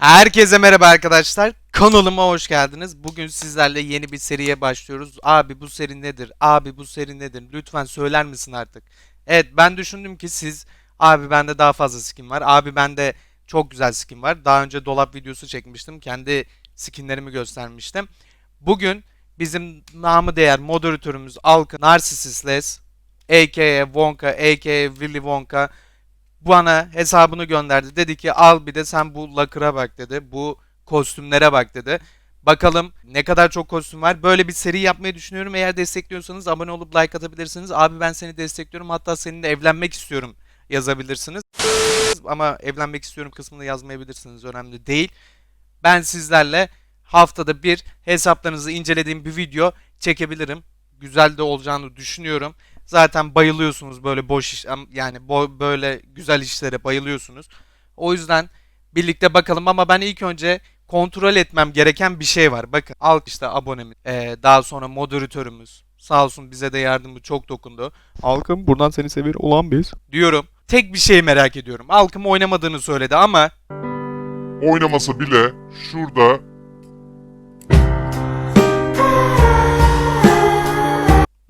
Herkese merhaba arkadaşlar. Kanalıma hoş geldiniz. Bugün sizlerle yeni bir seriye başlıyoruz. Abi bu seri nedir? Abi bu seri nedir? Lütfen söyler misin artık? Evet ben düşündüm ki siz abi bende daha fazla skin var. Abi bende çok güzel skin var. Daha önce dolap videosu çekmiştim. Kendi skinlerimi göstermiştim. Bugün bizim namı değer moderatörümüz Alkın Narcissistless a.k.a. Wonka, a.k.a. Willy Wonka bana hesabını gönderdi. Dedi ki al bir de sen bu lakıra bak dedi. Bu kostümlere bak dedi. Bakalım ne kadar çok kostüm var. Böyle bir seri yapmayı düşünüyorum. Eğer destekliyorsanız abone olup like atabilirsiniz. Abi ben seni destekliyorum. Hatta seninle evlenmek istiyorum yazabilirsiniz. Ama evlenmek istiyorum kısmını yazmayabilirsiniz. Önemli değil. Ben sizlerle haftada bir hesaplarınızı incelediğim bir video çekebilirim. Güzel de olacağını düşünüyorum. Zaten bayılıyorsunuz böyle boş iş yani bo- böyle güzel işlere bayılıyorsunuz. O yüzden birlikte bakalım ama ben ilk önce kontrol etmem gereken bir şey var. Bakın alt işte abonemiz, ee, daha sonra moderatörümüz. Sağ olsun bize de yardımı çok dokundu. Halkım buradan seni seviyor olan biz. Diyorum. Tek bir şey merak ediyorum. Halkım oynamadığını söyledi ama oynamasa bile şurada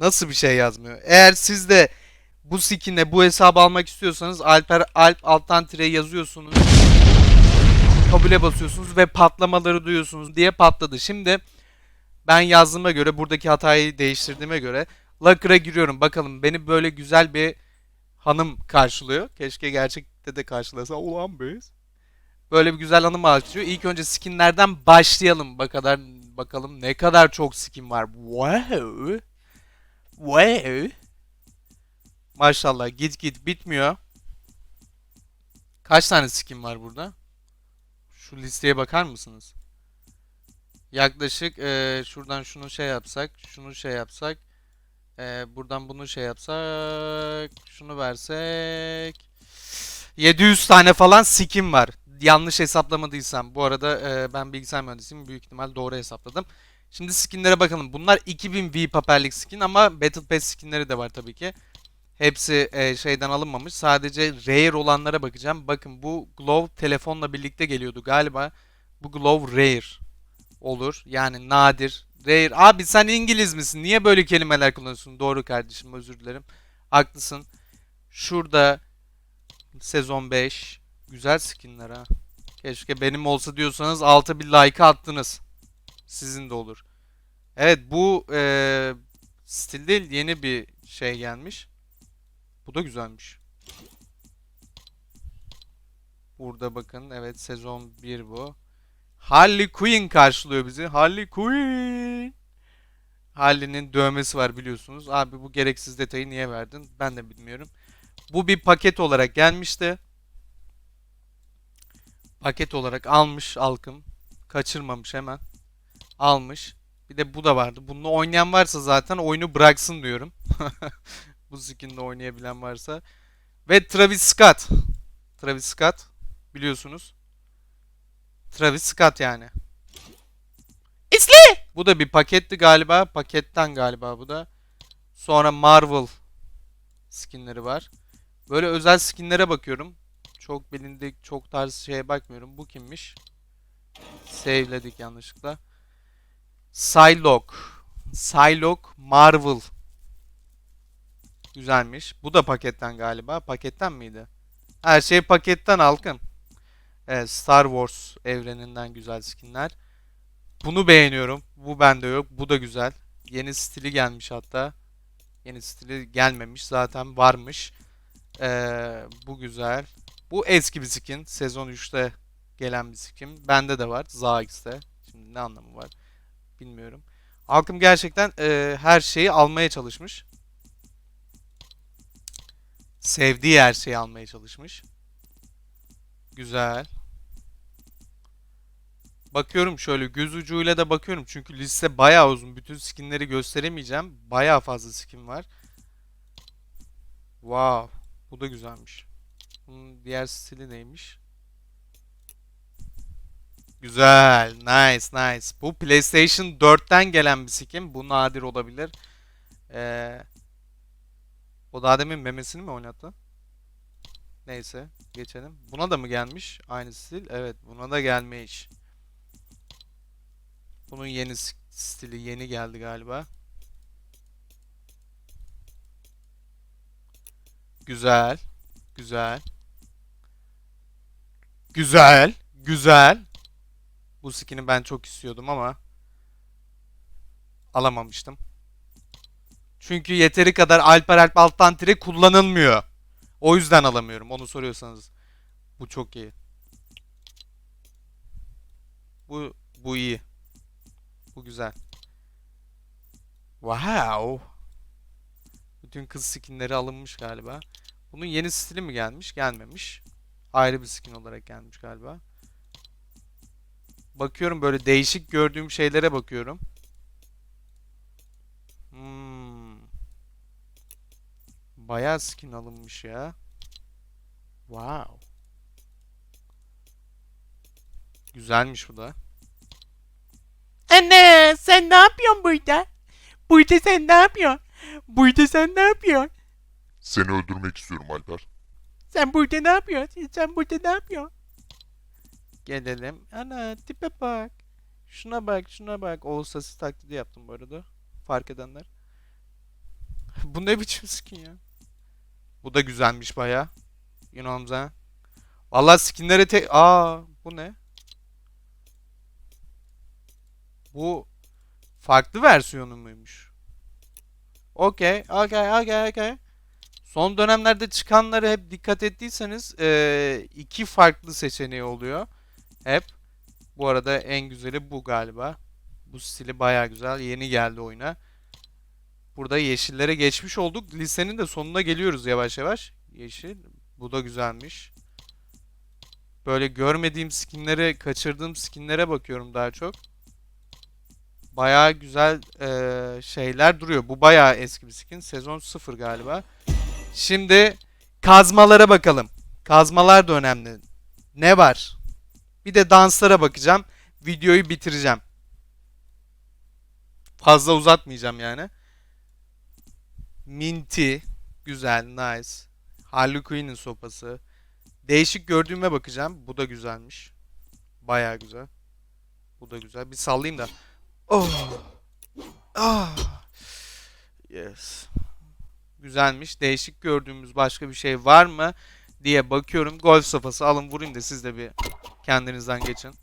Nasıl bir şey yazmıyor? Eğer siz de bu skin'e bu hesabı almak istiyorsanız Alper Alp alttan tire yazıyorsunuz. Kabule basıyorsunuz ve patlamaları duyuyorsunuz diye patladı. Şimdi ben yazdığıma göre buradaki hatayı değiştirdiğime göre Lacquer'a giriyorum. Bakalım beni böyle güzel bir hanım karşılıyor. Keşke gerçekte de karşılasa ulan biz. Böyle bir güzel hanım açıyor. İlk önce skinlerden başlayalım. Bakadar bakalım ne kadar çok skin var. Wow. Wow. Maşallah git git bitmiyor. Kaç tane skin var burada? Şu listeye bakar mısınız? Yaklaşık eee, şuradan şunu şey yapsak, şunu şey yapsak, eee, buradan bunu şey yapsak, şunu versek, 700 tane falan skin var. Yanlış hesaplamadıysam. Bu arada eee, ben bilgisayar mühendisiyim. Büyük ihtimal doğru hesapladım. Şimdi skinlere bakalım. Bunlar 2000 V paperlik skin ama Battle Pass skinleri de var tabii ki. Hepsi e, şeyden alınmamış. Sadece rare olanlara bakacağım. Bakın bu glove telefonla birlikte geliyordu galiba. Bu glove rare olur. Yani nadir. Rare. Abi sen İngiliz misin? Niye böyle kelimeler kullanıyorsun? Doğru kardeşim özür dilerim. Haklısın. Şurada sezon 5. Güzel skinler ha. Keşke benim olsa diyorsanız alta bir like attınız. Sizin de olur. Evet bu eee stil değil yeni bir şey gelmiş. Bu da güzelmiş. Burada bakın evet sezon 1 bu. Harley Quinn karşılıyor bizi. Harley Quinn. Harley'nin dövmesi var biliyorsunuz. Abi bu gereksiz detayı niye verdin? Ben de bilmiyorum. Bu bir paket olarak gelmişti. Paket olarak almış Alkım. Kaçırmamış hemen almış. Bir de bu da vardı. Bununla oynayan varsa zaten oyunu bıraksın diyorum. bu skinle oynayabilen varsa. Ve Travis Scott. Travis Scott biliyorsunuz. Travis Scott yani. İsli! Bu da bir paketti galiba. Paketten galiba bu da. Sonra Marvel skinleri var. Böyle özel skinlere bakıyorum. Çok bilindik, çok tarz şeye bakmıyorum. Bu kimmiş? Save'ledik yanlışlıkla. Psylocke. Psylocke Marvel. Güzelmiş. Bu da paketten galiba. Paketten miydi? Her şey paketten halkım. Evet, Star Wars evreninden güzel skinler. Bunu beğeniyorum. Bu bende yok. Bu da güzel. Yeni stili gelmiş hatta. Yeni stili gelmemiş. Zaten varmış. Ee, bu güzel. Bu eski bir skin. Sezon 3'te gelen bir skin. Bende de var. Zax'te. Şimdi ne anlamı var? Bilmiyorum. Halkım gerçekten e, her şeyi almaya çalışmış. Sevdiği her şeyi almaya çalışmış. Güzel. Bakıyorum şöyle göz ucuyla da bakıyorum. Çünkü liste bayağı uzun. Bütün skinleri gösteremeyeceğim. Bayağı fazla skin var. Wow. Bu da güzelmiş. Bunun diğer stili neymiş? Güzel. Nice nice. Bu PlayStation 4'ten gelen bir skin. Bu nadir olabilir. Ee, o daha demin memesini mi oynattı? Neyse geçelim. Buna da mı gelmiş? Aynı stil. Evet buna da gelmiş. Bunun yeni stili yeni geldi galiba. Güzel. Güzel. Güzel. Güzel. Bu skin'i ben çok istiyordum ama alamamıştım. Çünkü yeteri kadar Alper Alp alttan tire kullanılmıyor. O yüzden alamıyorum. Onu soruyorsanız. Bu çok iyi. Bu bu iyi. Bu güzel. Wow. Bütün kız skinleri alınmış galiba. Bunun yeni stili mi gelmiş? Gelmemiş. Ayrı bir skin olarak gelmiş galiba. Bakıyorum böyle değişik gördüğüm şeylere bakıyorum. Hmm. Bayağı skin alınmış ya. Wow. Güzelmiş bu da. Anne sen ne yapıyorsun burada? Burada sen ne yapıyorsun? Burada sen ne yapıyorsun? Seni öldürmek istiyorum Alper. Sen burada ne yapıyorsun? Sen burada ne yapıyorsun? Gelelim. Ana tipe bak. Şuna bak şuna bak. Oğuz Sasi taklidi yaptım bu arada. Fark edenler. bu ne biçim skin ya? Bu da güzelmiş baya. You know what I'm? Valla skinlere tek... Aa bu ne? Bu farklı versiyonu muymuş? Okey, okey, okey, okey. Son dönemlerde çıkanları hep dikkat ettiyseniz eee, iki farklı seçeneği oluyor. Hep. Bu arada en güzeli bu galiba. Bu stili baya güzel. Yeni geldi oyuna. Burada yeşillere geçmiş olduk. Listenin de sonuna geliyoruz yavaş yavaş. Yeşil. Bu da güzelmiş. Böyle görmediğim skinlere, kaçırdığım skinlere bakıyorum daha çok. Baya güzel eee, şeyler duruyor. Bu baya eski bir skin. Sezon 0 galiba. Şimdi kazmalara bakalım. Kazmalar da önemli. Ne var? Bir de danslara bakacağım. Videoyu bitireceğim. Fazla uzatmayacağım yani. Minty. Güzel, nice. Harley Quinn'in sopası. Değişik gördüğüme bakacağım. Bu da güzelmiş. Baya güzel. Bu da güzel. Bir sallayayım da. Oh. Ah. Yes. Güzelmiş. Değişik gördüğümüz başka bir şey var mı diye bakıyorum. Golf sopası alın vurayım da siz de bir kendinizden geçin.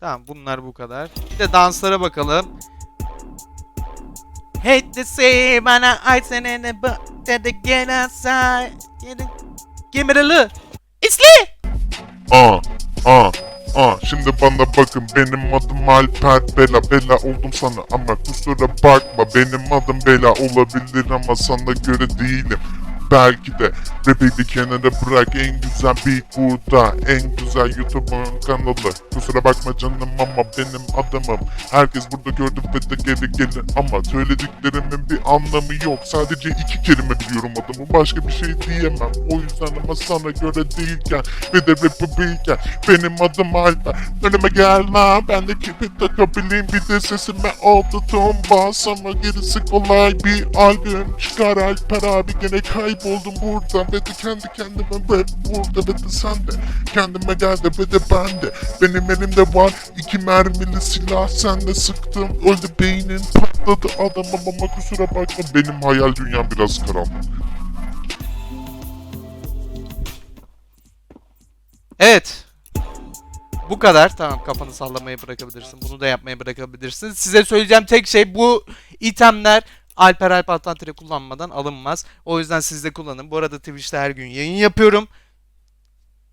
Tamam bunlar bu kadar. Bir de danslara bakalım. Hate to say bana ice and the butt that they get outside. Give me the look. It's lit. Aa, aa, aa. Şimdi bana bakın benim adım Alper Bela Bela oldum sana ama kusura bakma benim adım Bela olabilir ama sana göre değilim. Belki de. Rapi bir kenara bırak en güzel beat burada En güzel YouTube'un kanalı. Kusura bakma canım ama benim adamım. Herkes burada gördü ve de geri gelir ama Söylediklerimin bir anlamı yok. Sadece iki kelime biliyorum adamı. Başka bir şey diyemem. O yüzden ama sana göre değilken Ve de rap'iyken Benim adım Alper. Önüme gel lan Ben de kipi takabileyim Bir de sesime autotune bas Ama gerisi kolay bir albüm Çıkar Alper abi. Gene kayboldum burada Ve de kendi kendime rap burada Ve de sen de kendime gel de ve de ben de Benim elimde var iki mermili silah Sen de sıktım öldü beynin patladı adamım Ama kusura bakma benim hayal dünyam biraz karanlık Evet. Bu kadar. Tamam kafanı sallamayı bırakabilirsin. Bunu da yapmayı bırakabilirsin. Size söyleyeceğim tek şey bu itemler Alper Alp Altantre kullanmadan alınmaz. O yüzden siz de kullanın. Bu arada Twitch'te her gün yayın yapıyorum.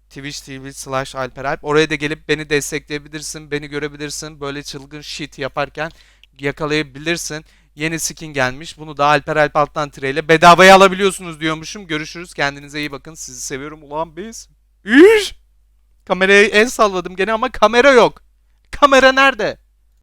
Twitch TV slash Alper Alp. Oraya da gelip beni destekleyebilirsin. Beni görebilirsin. Böyle çılgın shit yaparken yakalayabilirsin. Yeni skin gelmiş. Bunu da Alper Alp alttan ile bedavaya alabiliyorsunuz diyormuşum. Görüşürüz. Kendinize iyi bakın. Sizi seviyorum ulan biz. Üş! Kamerayı el salladım gene ama kamera yok. Kamera nerede?